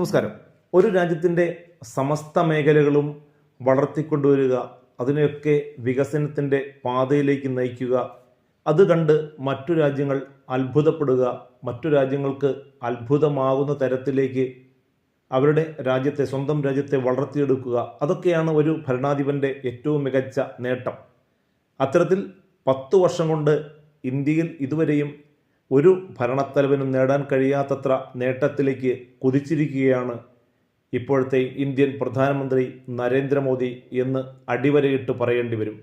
നമസ്കാരം. ഒരു രാജ്യത്തിന്റെ സമസ്ത മേഖലകളും വളർത്തിക്കൊണ്ടുവരിക അതിനെയൊക്കെ വികസനത്തിന്റെ പാതയിലേക്ക് നയിക്കുക അത് കണ്ട് മറ്റു രാജ്യങ്ങൾ അത്ഭുതപ്പെടുക മറ്റു രാജ്യങ്ങൾക്ക് അത്ഭുതമാകുന്ന തരത്തിലേക്ക് അവരുടെ രാജ്യത്തെ സ്വന്തം രാജ്യത്തെ വളർത്തിയെടുക്കുക അതൊക്കെയാണ് ഒരു ഭരണാധിപന്റെ ഏറ്റവും മികച്ച നേട്ടം. അത്തരത്തിൽ പത്തു വർഷം കൊണ്ട് ഇന്ത്യയിൽ ഇതുവരെയും ഒരു ഭരണത്തലവനും നേടാൻ കഴിയാത്തത്ര നേട്ടത്തിലേക്ക് കുതിച്ചിരിക്കുകയാണ് ഇപ്പോഴത്തെ ഇന്ത്യൻ പ്രധാനമന്ത്രി നരേന്ദ്രമോദി എന്ന് അടിവരയിട്ട് പറയേണ്ടി വരും.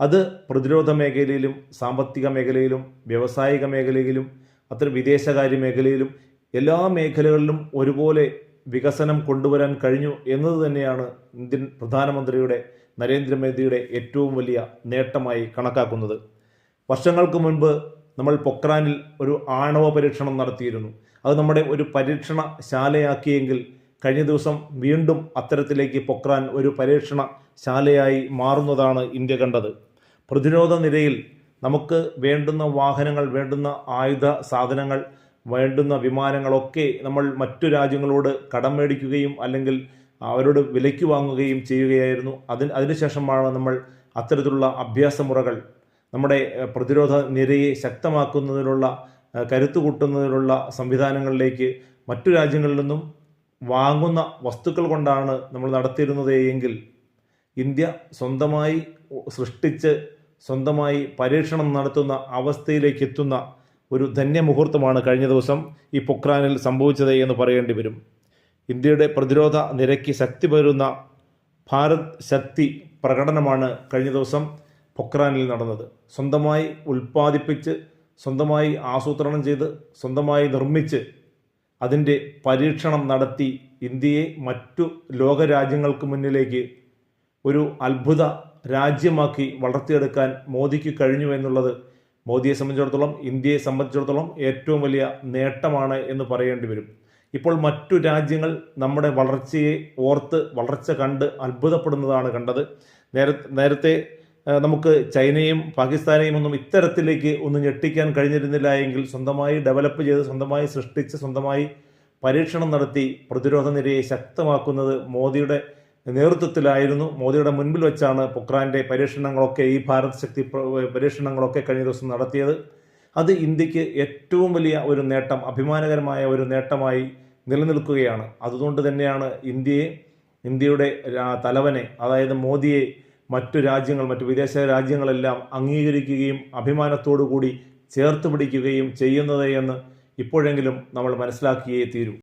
അത് പ്രതിരോധ മേഖലയിലും സാമ്പത്തിക മേഖലയിലും വ്യാവസായിക മേഖലയിലും അത്തരം വിദേശകാര്യ മേഖലയിലും എല്ലാ മേഖലകളിലും ഒരുപോലെ വികസനം കൊണ്ടുവരാൻ കഴിഞ്ഞു എന്നത് തന്നെയാണ് ഇന്ത്യൻ പ്രധാനമന്ത്രിയുടെ നരേന്ദ്രമോദിയുടെ ഏറ്റവും വലിയ നേട്ടമായി കണക്കാക്കുന്നത്. വർഷങ്ങൾക്ക് മുൻപ് നമ്മൾ പൊക്രാനിൽ ഒരു ആണവ പരീക്ഷണം നടത്തിയിരുന്നു. അത് നമ്മുടെ ഒരു പരീക്ഷണ ശാലയാക്കിയെങ്കിൽ കഴിഞ്ഞ ദിവസം വീണ്ടും അത്തരത്തിലേക്ക് പൊക്രാൻ ഒരു പരീക്ഷണ ശാലയായി മാറുന്നതാണ് ഇന്ത്യ കണ്ടത്. പ്രതിരോധ നിരയിൽ നമുക്ക് വേണ്ടുന്ന വാഹനങ്ങൾ വേണ്ടുന്ന ആയുധ സാധനങ്ങൾ വേണ്ടുന്ന വിമാനങ്ങളൊക്കെ നമ്മൾ മറ്റു രാജ്യങ്ങളോട് കടം മേടിക്കുകയും അല്ലെങ്കിൽ അവരോട് വിലയ്ക്ക് വാങ്ങുകയും ചെയ്യുകയായിരുന്നു. അതിന് അതിനുശേഷമാണ് നമ്മൾ അത്തരത്തിലുള്ള അഭ്യാസമുറകൾ നമ്മുടെ പ്രതിരോധ നിരയെ ശക്തമാക്കുന്നതിനുള്ള കരുത്ത് കൂട്ടുന്നതിനുള്ള സംവിധാനങ്ങളിലേക്ക് മറ്റു രാജ്യങ്ങളിൽ നിന്നും വാങ്ങുന്ന വസ്തുക്കൾ കൊണ്ടാണ് നമ്മൾ നടത്തിയിരുന്നത് എങ്കിൽ ഇന്ത്യ സ്വന്തമായി സൃഷ്ടിച്ച് സ്വന്തമായി പരീക്ഷണം നടത്തുന്ന അവസ്ഥയിലേക്ക് എത്തുന്ന ഒരു ധന്യമുഹൂർത്തമാണ് കഴിഞ്ഞ ദിവസം ഈ പൊക്രാനിൽ സംഭവിച്ചത് എന്ന് പറയേണ്ടി വരും. ഇന്ത്യയുടെ പ്രതിരോധ നിരയ്ക്ക് ശക്തി പകരുന്ന ഭാരത് ശക്തി പ്രകടനമാണ് കഴിഞ്ഞ ദിവസം പൊക്രാനിൽ നടന്നത്. സ്വന്തമായി ഉൽപ്പാദിപ്പിച്ച് സ്വന്തമായി ആസൂത്രണം ചെയ്ത് സ്വന്തമായി നിർമ്മിച്ച് അതിന്റെ പരീക്ഷണം നടത്തി ഇന്ത്യയെ മറ്റു ലോകരാജ്യങ്ങൾക്ക് മുന്നിലേക്ക് ഒരു അത്ഭുത രാജ്യമാക്കി വളർത്തിയെടുക്കാൻ മോദിക്ക് കഴിഞ്ഞു എന്നുള്ളത് മോദിയെ സംബന്ധിച്ചിടത്തോളം ഇന്ത്യയെ സംബന്ധിച്ചിടത്തോളം ഏറ്റവും വലിയ നേട്ടമാണ് എന്ന് പറയേണ്ടി വരും. ഇപ്പോൾ മറ്റു രാജ്യങ്ങൾ നമ്മുടെ വളർച്ചയെ ഓർത്ത് വളർച്ച കണ്ട് അത്ഭുതപ്പെടുന്നതാണ് കണ്ടത്. നേര നേരത്തെ നമുക്ക് ചൈനയും പാകിസ്ഥാനെയും ഒന്നും ഇത്തരത്തിലേക്ക് ഒന്നും ഞെട്ടിക്കാൻ കഴിഞ്ഞിരുന്നില്ല എങ്കിൽ സ്വന്തമായി ഡെവലപ്പ് ചെയ്ത് സ്വന്തമായി സൃഷ്ടിച്ച് സ്വന്തമായി പരീക്ഷണം നടത്തി പ്രതിരോധ നിരയെ ശക്തമാക്കുന്നത് മോദിയുടെ നേതൃത്വത്തിലായിരുന്നു. മോദിയുടെ മുൻപിൽ വെച്ചാണ് പൊക്രാന്റെ പരീക്ഷണങ്ങളൊക്കെ ഈ ഭാരത് ശക്തി പരീക്ഷണങ്ങളൊക്കെ കഴിഞ്ഞ ദിവസം നടത്തിയത്. അത് ഇന്ത്യയ്ക്ക് ഏറ്റവും വലിയ ഒരു നേട്ടം അഭിമാനകരമായ ഒരു നേട്ടമായി നിലനിൽക്കുകയാണ്. അതുകൊണ്ട് തന്നെയാണ് ഇന്ത്യയെ ഇന്ത്യയുടെ തലവനെ അതായത് മോദിയെ മറ്റു രാജ്യങ്ങൾ മറ്റു വിദേശ രാജ്യങ്ങളെല്ലാം അംഗീകരിക്കുകയും അഭിമാനത്തോടു കൂടി ചേർത്ത് പിടിക്കുകയും ചെയ്യുന്നത് എന്ന് ഇപ്പോഴെങ്കിലും നമ്മൾ മനസ്സിലാക്കിയേ തീരൂ.